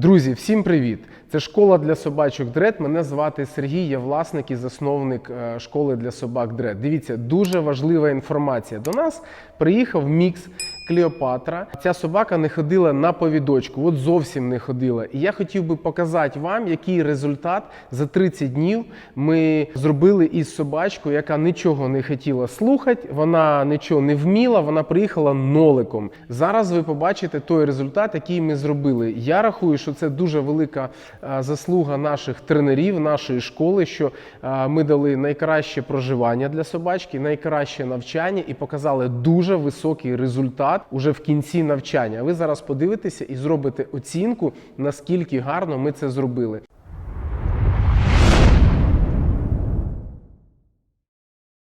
Друзі, всім привіт! Це школа для собачок Дред. Мене звати Сергій, я власник і засновник е, школи для собак Дред. Дивіться, дуже важлива інформація. До нас приїхав мікс Клеопатра. Ця собака не ходила на повідочку, от зовсім не ходила. І я хотів би показати вам, який результат за 30 днів ми зробили із собачкою, яка нічого не хотіла слухати, вона нічого не вміла, вона приїхала ноликом. Зараз ви побачите той результат, який ми зробили. Я рахую, що це дуже велика е, заслуга наших тренерів, нашої школи, що е, ми дали найкраще проживання для собачки, найкраще навчання і показали дуже високий результат уже в кінці навчання. Ви зараз подивитеся і зробите оцінку, наскільки гарно ми це зробили.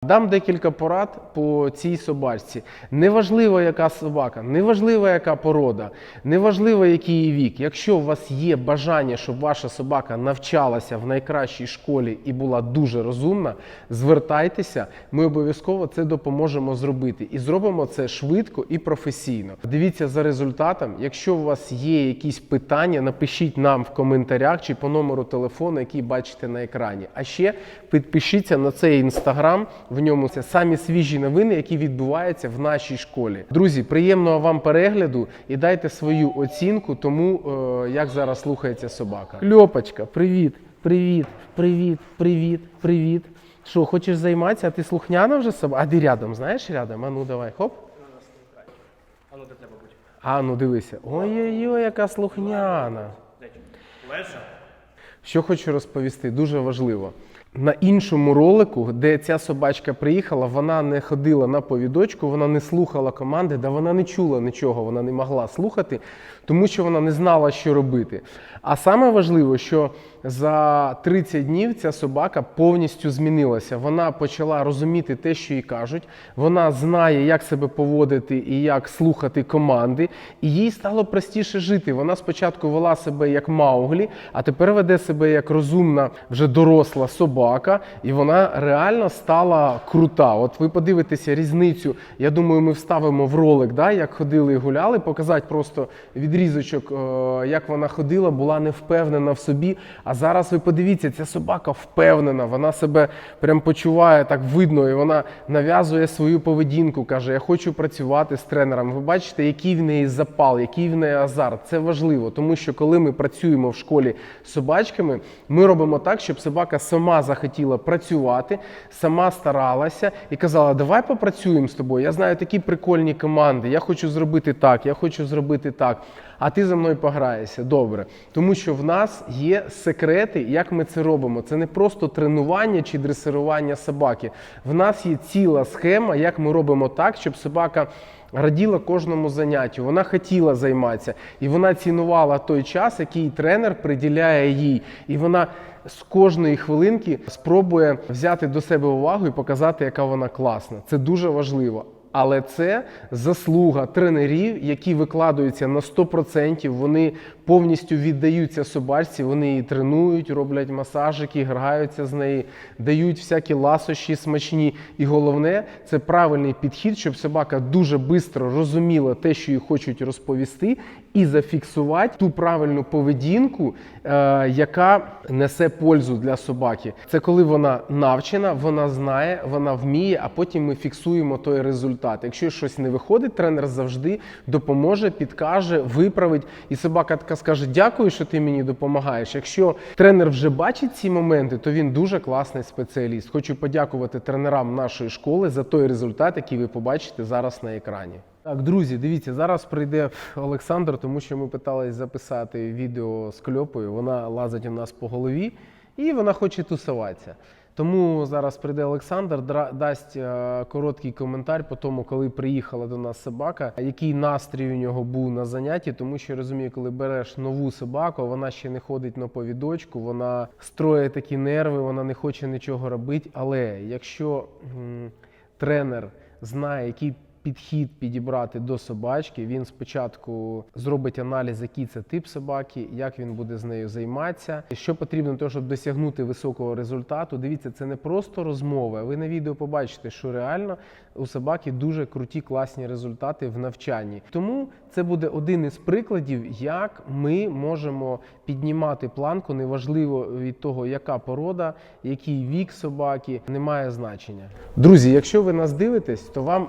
Дам декілька порад по цій собачці. Неважливо, яка собака, неважливо, яка порода, неважливо, який її вік. Якщо у вас є бажання, щоб ваша собака навчалася в найкращій школі і була дуже розумна, звертайтеся, ми обов'язково це допоможемо зробити. І зробимо це швидко і професійно. Дивіться за результатом. Якщо у вас є якісь питання, напишіть нам в коментарях чи по номеру телефону, який бачите на екрані. А ще підпишіться на цей інстаграм. В ньому це самі свіжі новини, які відбуваються в нашій школі. Друзі, приємного вам перегляду і дайте свою оцінку тому, е, як зараз слухається собака. Кльопочка, привіт, привіт, привіт, привіт, привіт. Що, хочеш займатися? А ти слухняна вже собака? А ти рядом, знаєш рядом? А ну давай, хоп. А ну де треба бути? А ну дивися. Ой-ой-ой, яка слухняна. Леша. Що хочу розповісти, дуже важливо. На іншому ролику, де ця собачка приїхала, вона не ходила на повідочку, вона не слухала команди, да вона не чула нічого, вона не могла слухати, тому що вона не знала, що робити. А саме важливо, що за 30 днів ця собака повністю змінилася. Вона почала розуміти те, що їй кажуть. Вона знає, як себе поводити і як слухати команди. І їй стало простіше жити. Вона спочатку вела себе як Мауглі, а тепер веде себе як розумна, вже доросла собака, і вона реально стала крута. От ви подивитеся різницю. Я думаю, ми вставимо в ролик, да, як ходили і гуляли, показати просто відрізочок, е, як вона ходила, була не впевнена в собі. А зараз ви подивіться, ця собака впевнена, вона себе прям почуває так видно, і вона нав'язує свою поведінку. каже: Я хочу працювати з тренером. Ви бачите, який в неї запал, який в неї азарт. Це важливо, тому що коли ми працюємо в школі з собачками, ми робимо так, щоб собака сама захотіла працювати, сама старалася і казала: Давай попрацюємо з тобою. Я знаю такі прикольні команди. Я хочу зробити так, я хочу зробити так. А ти за мною пограєшся. Добре. Тому що в нас є секрети, як ми це робимо. Це не просто тренування чи дресирування собаки. В нас є ціла схема, як ми робимо так, щоб собака. Раділа кожному заняттю, вона хотіла займатися, і вона цінувала той час, який тренер приділяє їй. І вона з кожної хвилинки спробує взяти до себе увагу і показати, яка вона класна. Це дуже важливо. Але це заслуга тренерів, які викладаються на 100%, Вони повністю віддаються собачці, вони її тренують, роблять масажики, граються з неї, дають всякі ласощі смачні. І головне це правильний підхід, щоб собака дуже швидко розуміла те, що їй хочуть розповісти, і зафіксувати ту правильну поведінку, е, яка несе пользу для собаки. Це коли вона навчена, вона знає, вона вміє, а потім ми фіксуємо той результат. Якщо щось не виходить, тренер завжди допоможе, підкаже, виправить. І собака така скаже: Дякую, що ти мені допомагаєш. Якщо тренер вже бачить ці моменти, то він дуже класний спеціаліст. Хочу подякувати тренерам нашої школи за той результат, який ви побачите зараз на екрані. Так, друзі, дивіться, зараз прийде Олександр, тому що ми питались записати відео з кльопою. Вона лазить у нас по голові і вона хоче тусуватися. Тому зараз прийде Олександр, дасть е, короткий коментар по тому, коли приїхала до нас собака, який настрій у нього був на занятті, тому що розумію, коли береш нову собаку, вона ще не ходить на повідочку, вона строє такі нерви, вона не хоче нічого робити. Але якщо м, тренер знає, який підхід підібрати до собачки. Він спочатку зробить аналіз, який це тип собаки, як він буде з нею займатися. Що потрібно того, щоб досягнути високого результату. Дивіться, це не просто розмова. Ви на відео побачите, що реально у собаки дуже круті, класні результати в навчанні. Тому це буде один із прикладів, як ми можемо піднімати планку, неважливо від того, яка порода, який вік собаки, немає значення. Друзі, якщо ви нас дивитесь, то вам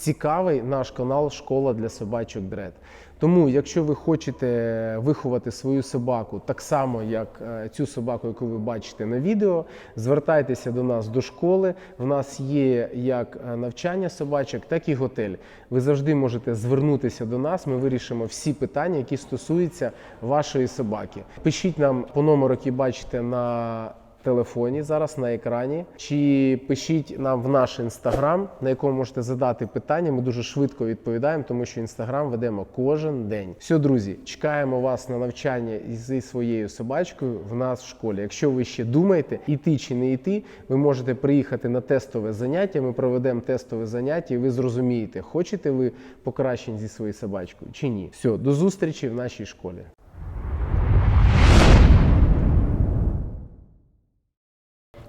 цікавий наш канал Школа для собачок Дред. Тому, якщо ви хочете виховати свою собаку так само, як е, цю собаку, яку ви бачите на відео, звертайтеся до нас до школи. В нас є як е, навчання собачок, так і готель. Ви завжди можете звернутися до нас. Ми вирішимо всі питання, які стосуються вашої собаки. Пишіть нам по номеру, який бачите на телефоні зараз на екрані, чи пишіть нам в наш інстаграм, на якому можете задати питання. Ми дуже швидко відповідаємо, тому що інстаграм ведемо кожен день. Все, друзі, чекаємо вас на навчання зі своєю собачкою в нас в школі. Якщо ви ще думаєте, іти чи не йти, ви можете приїхати на тестове заняття. Ми проведемо тестове заняття, і ви зрозумієте, хочете ви покращень зі своєю собачкою чи ні. Все, до зустрічі в нашій школі.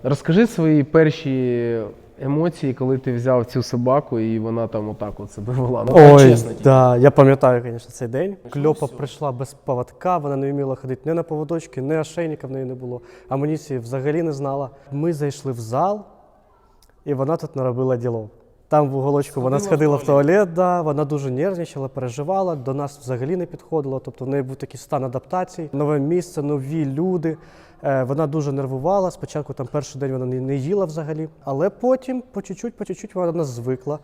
Розкажи свої перші емоції, коли ти взяв цю собаку і вона там отак от себе вела. Ну, так, Ой, чесно. тільки. да, я пам'ятаю, звісно, цей день. Кльопа прийшла без поводка, вона не вміла ходити ні на поводочки, ні ошейника в неї не було. Амуніції взагалі не знала. Ми зайшли в зал, і вона тут наробила діло. Там в уголочку вона Сходила в в в туалет, да, вона дуже нервничала, переживала, до нас взагалі не підходила. Тобто в неї був такий стан адаптації, нове місце, нові люди. Е, Вона дуже нервувала. Спочатку там перший день вона не, не їла взагалі, але потім по чуть-чуть, по чуть-чуть вона до нас звикла.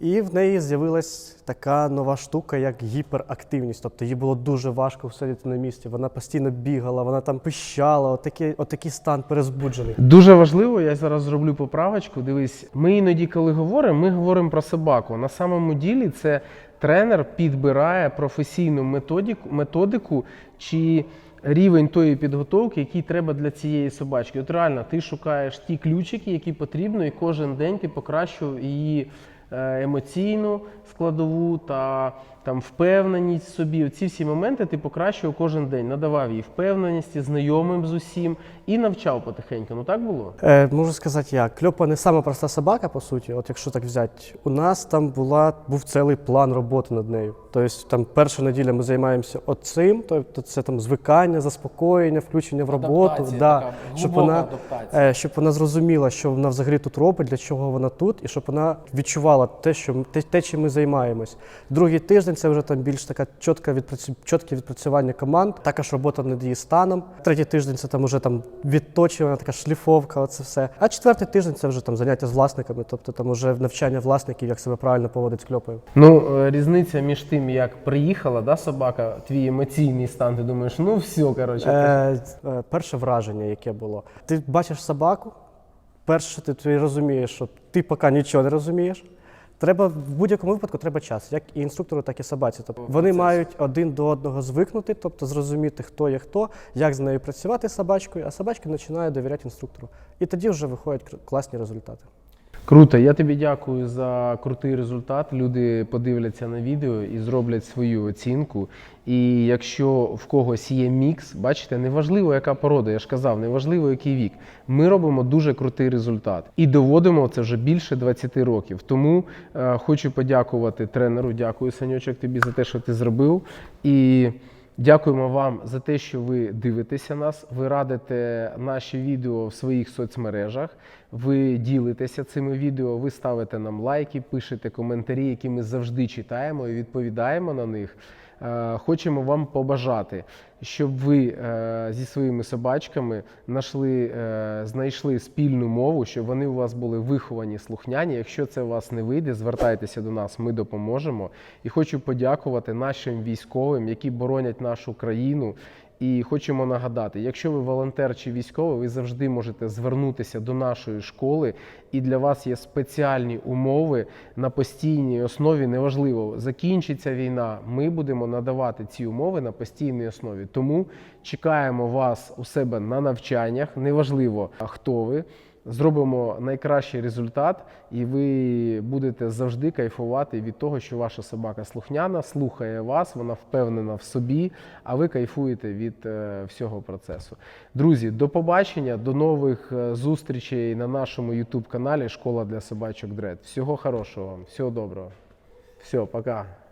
І в неї з'явилась така нова штука, як гіперактивність. Тобто їй було дуже важко сидіти на місці. Вона постійно бігала, вона там пищала, отакий, отакий стан перезбуджений. Дуже важливо, я зараз зроблю поправочку. Дивись, ми іноді, коли говоримо, ми говоримо про собаку. На самому ділі це тренер підбирає професійну методику, методику чи рівень тої підготовки, який треба для цієї собачки. От реально, ти шукаєш ті ключики, які потрібно, і кожен день ти покращував її емоційну складову та там впевненість в собі. Ці всі моменти ти покращував кожен день, надавав їй впевненість, знайомим з усім і навчав потихеньку. Ну так було? Е, можу сказати як. Кльопа не сама проста собака, по суті, от якщо так взяти. У нас там була, був цілий план роботи над нею. Тобто там перша неділя ми займаємося оцим, тобто це там звикання, заспокоєння, включення в роботу. Адаптація да, така, щоб, глибока вона, адаптація. е, щоб вона зрозуміла, що вона взагалі тут робить, для чого вона тут, і щоб вона відчувала те, що м- те, те чим ми займаємось. Другий тиждень це вже там більш така чітка відпрацю, чітке відпрацювання команд, також робота над її станом. Третій тиждень це там уже там відточування, така шліфовка, оце все. А четвертий тиждень це вже там заняття з власниками, тобто там уже навчання власників, як себе правильно поводить з кльопою. Ну, е, різниця між тим, як приїхала да, собака, твій емоційний стан, ти думаєш, ну все, коротше. Е, е, перше враження, яке було. Ти бачиш собаку, перше, ти, ти розумієш, що ти поки нічого не розумієш. Треба в будь-якому випадку треба час, як і інструктору, так і собаці. Тобто вони мають один до одного звикнути, тобто зрозуміти, хто є хто, як з нею працювати з собачкою, а собачка починає довіряти інструктору. І тоді вже виходять класні результати. Круто, я тобі дякую за крутий результат. Люди подивляться на відео і зроблять свою оцінку. І якщо в когось є мікс, бачите, неважливо, яка порода, я ж казав, неважливо, який вік. Ми робимо дуже крутий результат і доводимо це вже більше 20 років. Тому е, хочу подякувати тренеру. Дякую, Санючок, тобі за те, що ти зробив. І Дякуємо вам за те, що ви дивитеся нас. Ви радите наші відео в своїх соцмережах. Ви ділитеся цими відео, ви ставите нам лайки, пишете коментарі, які ми завжди читаємо і відповідаємо на них. Е, Хочемо вам побажати, щоб ви е, зі своїми собачками знайшли, е, знайшли спільну мову, щоб вони у вас були виховані, слухняні. Якщо це у вас не вийде, звертайтеся до нас, ми допоможемо. І хочу подякувати нашим військовим, які боронять нашу країну. І хочемо нагадати, якщо ви волонтер чи військовий, ви завжди можете звернутися до нашої школи, і для вас є спеціальні умови на постійній основі. Неважливо, закінчиться війна. Ми будемо надавати ці умови на постійній основі. Тому чекаємо вас у себе на навчаннях. Неважливо, хто ви. Зробимо найкращий результат, і ви будете завжди кайфувати від того, що ваша собака слухняна, слухає вас, вона впевнена в собі, а ви кайфуєте від е, всього процесу. Друзі, до побачення, до нових е, зустрічей на нашому YouTube каналі Школа для собачок Дред. Всього хорошого вам, всього доброго. Все, пока.